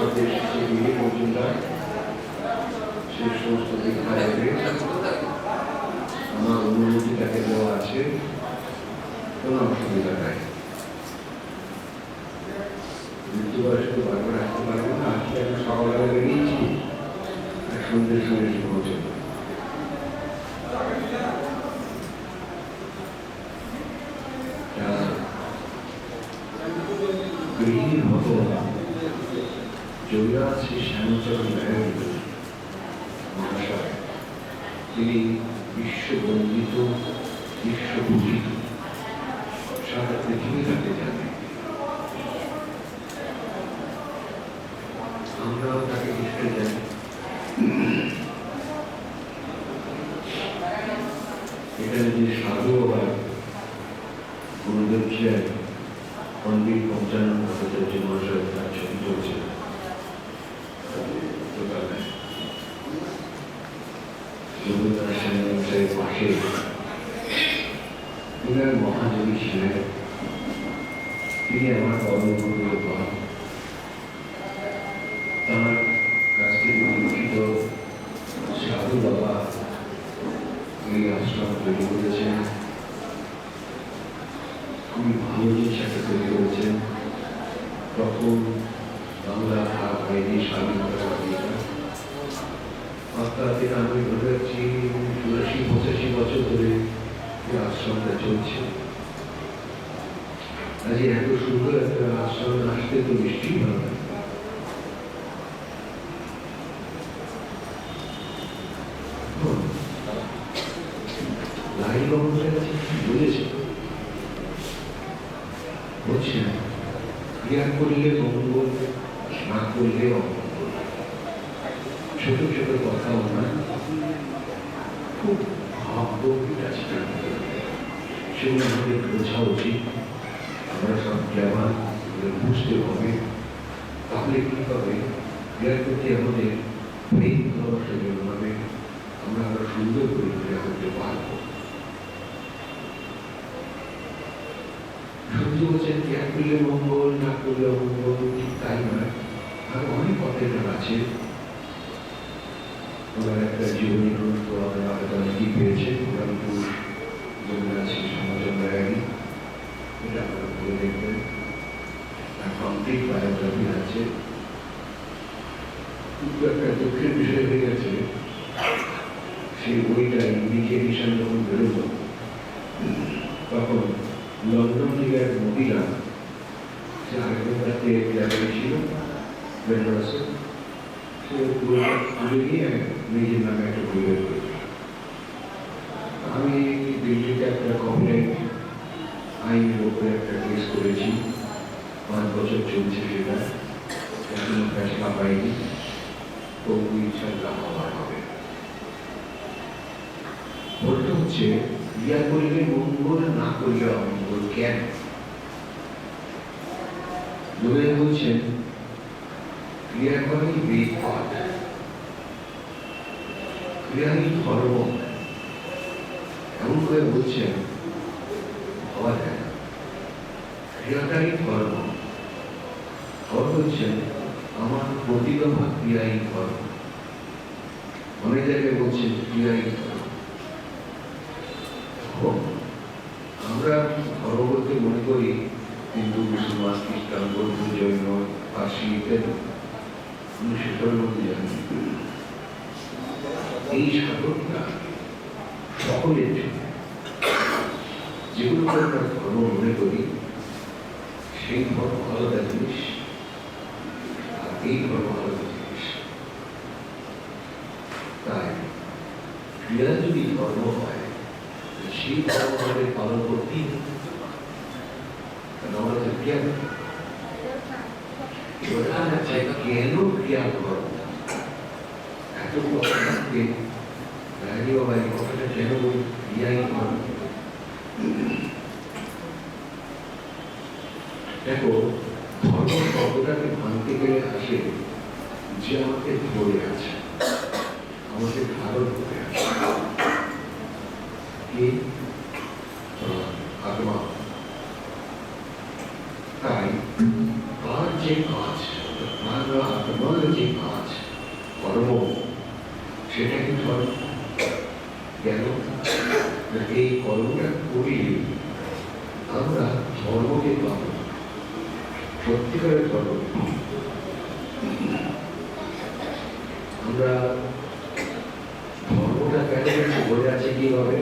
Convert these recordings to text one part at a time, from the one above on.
সাথে শিশু মজুমদার সেই সমস্ত দীক্ষা আমার অনুমতি তাকে দেওয়া আছে কোনো অসুবিধা নাই মৃত্যুবয়স্ক বারবার আসতে পারব না আজকে আমি সকালবেলা বেরিয়েছি সন্ধ্যের সময় তিনি বিশ্ববন্দিত বিশ্বপূজিত সারা পৃথিবী আমরাও তাকে নিশ্চয় জানি। এখানে যে সাধু বা গুরুদেব সেনের পাশে তিনি মহাযোগী তিনি আমার কর্মগুরু হন তার কাছ থেকে বাবা এই আশ্রম ভালো জিনিস একটা তৈরি করেছেন তখন বাংলা ভাগ হয়নি স্বাধীনতা অর্থাৎ আমি রাখছি চুরাশি পঁচাশি বছর ধরে আশ্রমটা চলছে আজ এত সুন্দর একটা আশ্রম আসতে তো নিশ্চয়ই ভালো কি বলেছে ক্রিয়া করলে মঙ্গল না করলে ছোট ছোট কথা ওনার খুব ভাবগম্ভীর আছে তার মধ্যে। সেগুলো আমাদের বোঝা উচিত, আমরা সব জ্ঞান বুঝতে হবে। তাহলে কি হবে? ক্রিয়া করতে আমাদের প্রেম ভালোবাসা জন্মাবে আমরা আরও সুন্দর করে ক্রিয়া করতে পারব সত্যি বলছেন ক্রিয়া করলে মঙ্গল, না করলে অমঙ্গল? ঠিক তাই নয়। আর অনেক কথার আছে। ওনার একটা জীবনী গ্রন্থ আমরা হয়তো অনেকেই পেয়েছেন রংপুর যমুনা শ্রী সমাজন ডায়ারি এটা আপনারা পড়ে দেখবেন আর কমপ্লিট বায়োগ্রাফি আছে কিন্তু একটা দুঃখের বিষয় হয়ে গেছে সেই বইটা ইংরেজি এডিশন যখন বেরোলো তখন লন্ডন থেকে এক মহিলা সে আরেকজনটাতে গ্যালারি ছিল বেনারসে সে বইটা নিয়ে নিজের নামে একটা বই বের করেছে আমি দিল্লিতে একটা কমপ্লেন্ট আইনের উপরে একটা কেস করেছি। পাঁচ বছর চলছে সেটা। এখনও ফেসলা পাইনি। তবু ইনশাল্লাহ হওয়ার হবে। ভুলটা হচ্ছে ক্রিয়া করিলে মঙ্গল না করিলে অমঙ্গল কেন? লোকে বলছেন ক্রিয়া করেই বেদ পাঠ ক্রিয়াই ধর্ম এমন করে বলছেন ভাবা যায় না ধর্ম বলছেন, আমার ক্রিয়াই ধর্ম অনেক জায়গায় বলছেন, ক্রিয়াই আমরা ধর্ম বলতে মনে করি হিন্দু, মুসলমান, খ্রিস্টান, বৌদ্ধ, জৈন, পার্সি ইত্যাদি আমি সেটার মধ্যে জানি এই সাধকটা সকলের জন্য আমরা ধর্ম মনে করি, সেই ধর্ম আলাদা জিনিস, আর এই ধর্ম আলাদা জিনিস তাই ক্রিয়া যদি ধর্ম হয়, সেই ধর্ম আমাদের পালন করতেই হবে। কারণ আমরা তো ক্রিয়া করি। যাচ্ছে কেন দেখো, ধর্ম শব্দটাকে ভাঙতে গেলে আসে যে আমাকে ধরে আছে, আমাকে ধারণ করে আছে। আত্মার যে কাজ কর্ম সেটা কি ধর্ম কেন এই কর্মটা করি আমরা ধর্মকে পাবো। সত্যিকারের ধর্ম। আমরা ধর্মটা কেন বলে আছে কীভাবে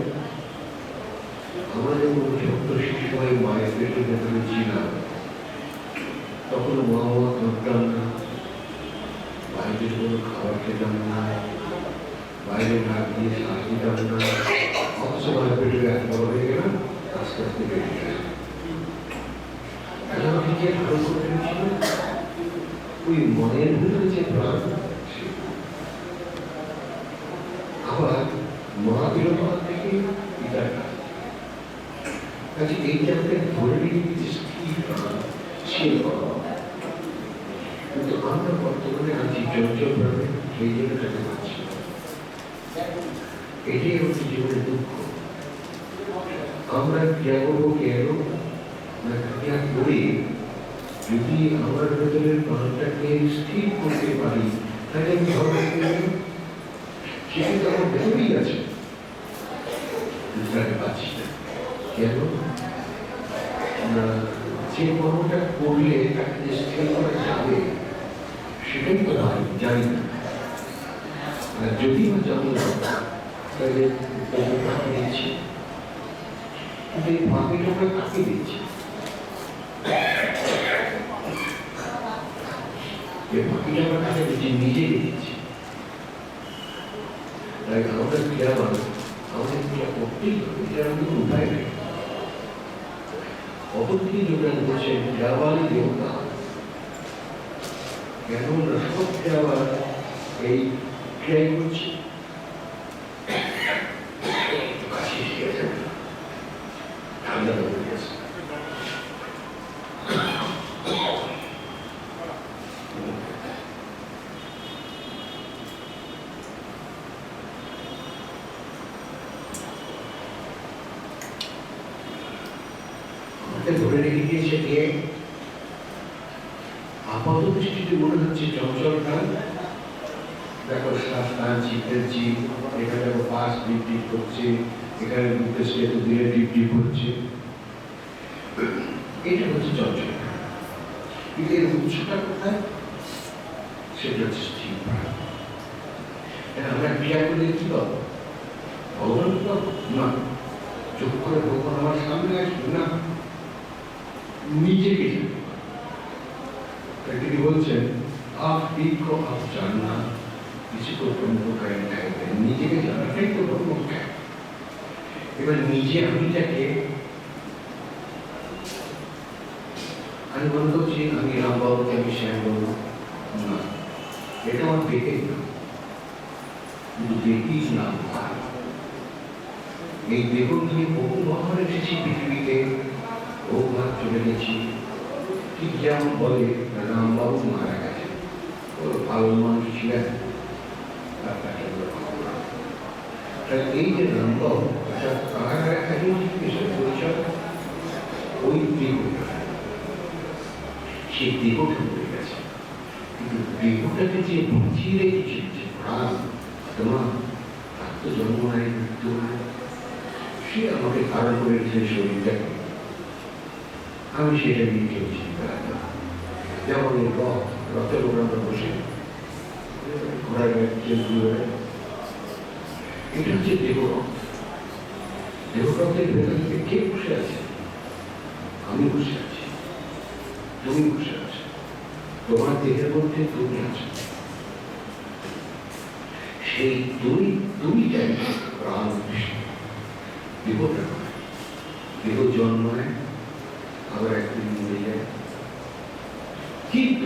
আমরা যখন ছোট্ট শিশু হয়ে মায়ের পেটের ভেতরে ছিলাম, তখন মা বাবা করতাম না। খেতাম না ওই মনের ভিতরে যে প্রাণ আবার মা বিরোধ থেকে পিতার কাছে কাজে এই যে ধরে নিয়ে সে বাবা কিন্তু আমরা বর্তমানে আছি চঞ্চল প্রাণে সেই জায়গাটাকে পাচ্ছি না। এটাই হচ্ছে জীবনের দুঃখ। আমরা ক্রিয়া কেন? না ক্রিয়া করে, যদি আমার ভেতরের প্রাণটাকে স্থির করতে পারি, তাহলে আমি ধর্ম সে কিন্তু আমার ভেতরেই আছে। তাকে পাচ্ছি না। কেন? যে কর্মটা করলে তাকে স্থির করা যাবে সেটাই তো ভাই জানি না যদি জানি তাহলে দিচ্ছি কিন্তু এই ফাঁকিটা আমরা দিচ্ছি এই ফাঁকিটা আমরা দিচ্ছি নিজেকে দিচ্ছি তাই আমরা ক্রিয়া মানুষ আমাদের ক্রিয়া করতেই হবে এটার কোনো উপায় নেই অপরদিকে যোগদান করছে ক্রিয়াবালী দেবতা কেন আমরা সব ক্রিয়াবার এই ক্রিয়াই করছি কাশি শিখেছে ঠান্ডা হয়ে গেছে আমাকে ধরে রেখে দিয়েছে কে আপাত দৃষ্টিতে মনে হচ্ছে চঞ্চল দেখো শ্বাস এখানে দেখো পাশ করছে, এখানে বুকে সে এত দূরে ডিপ ডিপ হচ্ছে এটা হচ্ছে চঞ্চল। কিন্তু এর উৎসটা কোথায়? সেটা হচ্ছে স্থির। আমরা ক্রিয়া করলে কি পাবো? ভগবান কি না, চোখ করে ভগবান আমার সামনে আসবে না। নিজেকে তিনি বলছেন, আপ বিজ্ঞ আপ জাননা কিছু তো ব্রহ্ম জ্ঞান থাকবে নিজেকে জানাটাই আমি মনে করছি আমি রামবাবুকে আমি শ্যাম বাবু না, এটা আমার পেটেই না। দেখি নাম এই দেহ নিয়ে বহুবার এসেছি পৃথিবীতে বহুবার চলে গেছি। ঠিক যেমন বলে রামবাবু মারা গেছে ও ভালো মানুষ ছিলেন তার এই যে রামবাবু এটা কার একজন জিজ্ঞেসের পরিচয় ওই দেহটা সেই দেহটা মরে গেছে কিন্তু দেহটাকে যে বাঁচিয়ে রেখেছে যে প্রাণ তোমার তার তো জন্ম নাই মৃত্যু নাই সে আমাকে ধারণ করে রেখেছে শরীরটাকে আমি সেটা নিয়ে না যেমন এই রথ রথের উপর বসে ঘোড়ার এটা হচ্ছে ভেতর থেকে আমি বসে আছি তুমি বসে আছো তোমার দেহের মধ্যে তুমি আছো সেই তুমি তুমিটাই প্রাণ বিষ্ণু নয় দেহ জন্মায় আবার একদিন মরে যায় কিন্তু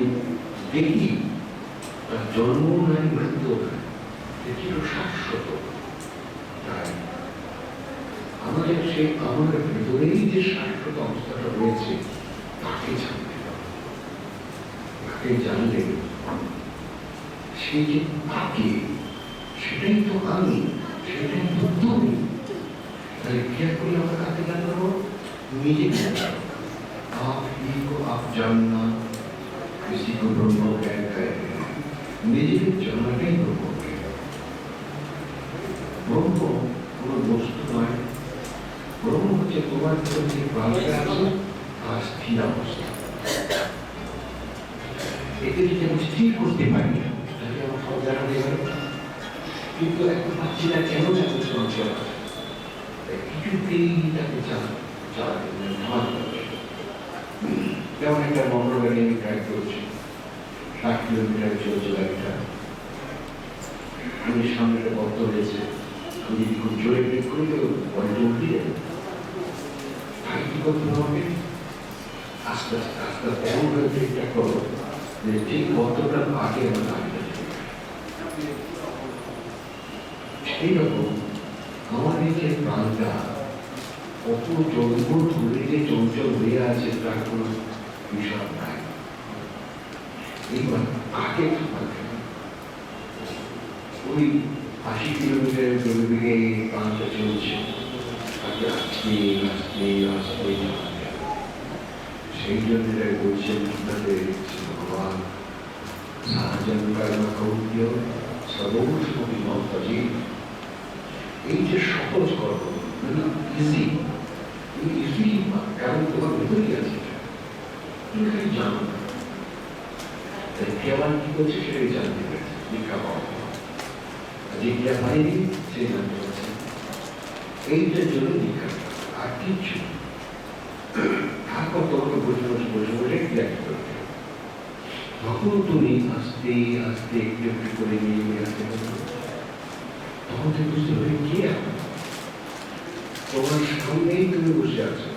দেখি তার জন্ম নাই মৃত্যু নাই এটি তো শাশ্বত তাই আমাদের সেই আমাদের ভেতরেই যে শাশ্বত অবস্থাটা রয়েছে তাকে জানতে হবে তাকে জানলে সেই যে তাকে সেটাই তো আমি সেটাই তো তুমি তাহলে খেয়াল করি আমরা কাকে জানবো নিজেকে জানবো आप ही को आप जानना নিজেকে ব্রহ্ম ব্রহ্ম, কোনো বস্তু নয়। ব্রহ্ম হচ্ছে তোমার যে আছে স্থির অবস্থা। এতে যদি আমি স্থির করতে পারি, তাহলে আমার সব জানা গেল কিন্তু এখন পাচ্ছি না কেন এত চঞ্চল কিছুতেই তাকে চালাতে থামাতে যেমন একটা মোটর গাড়ি আমি ড্রাইভ করছি, ষাট কিলোমিটার চলছে গাড়িটা। আমি সামনে গর্ত রয়েছে আমি যদি খুব জোরে ব্রেক করি তো বলটা উঠে যাবে কি করতে হবে আস্তে আস্তে আস্তে আস্তে এমন ভাবে ব্রেকটা করো যে ঠিক গর্তটার আগে আমার যাবে। সেইরকম আমার এই যে প্রাণটা কত জন্ম ধরে যে চঞ্চল হয়ে আছে, তার কোনো হিসাব নাই এইবার হবে? ওই আশি কিলোমিটার গতিবেগে প্রাণটা চলছে হবে। সেই জন্য বলছেন ভগবান এই যে সহজ কর্ম ইজি ইজি কারণ তোমার ভেতরেই আছে। তুমি জানো না কি করছে সেটাই জানতে পেরেছে আর যে ক্রিয়া পাইনি সে এইটার জন্য আর না। তারপর তোমাকে বসে বসে বসে বসে ক্রিয়া করতে তখন তুমি আস্তে আস্তে একটু একটু করে নিয়ে নিয়ে আসতে পারবে তখন তুমি বুঝতে পারবে কে তোমার সামনেই তুমি বসে আছো।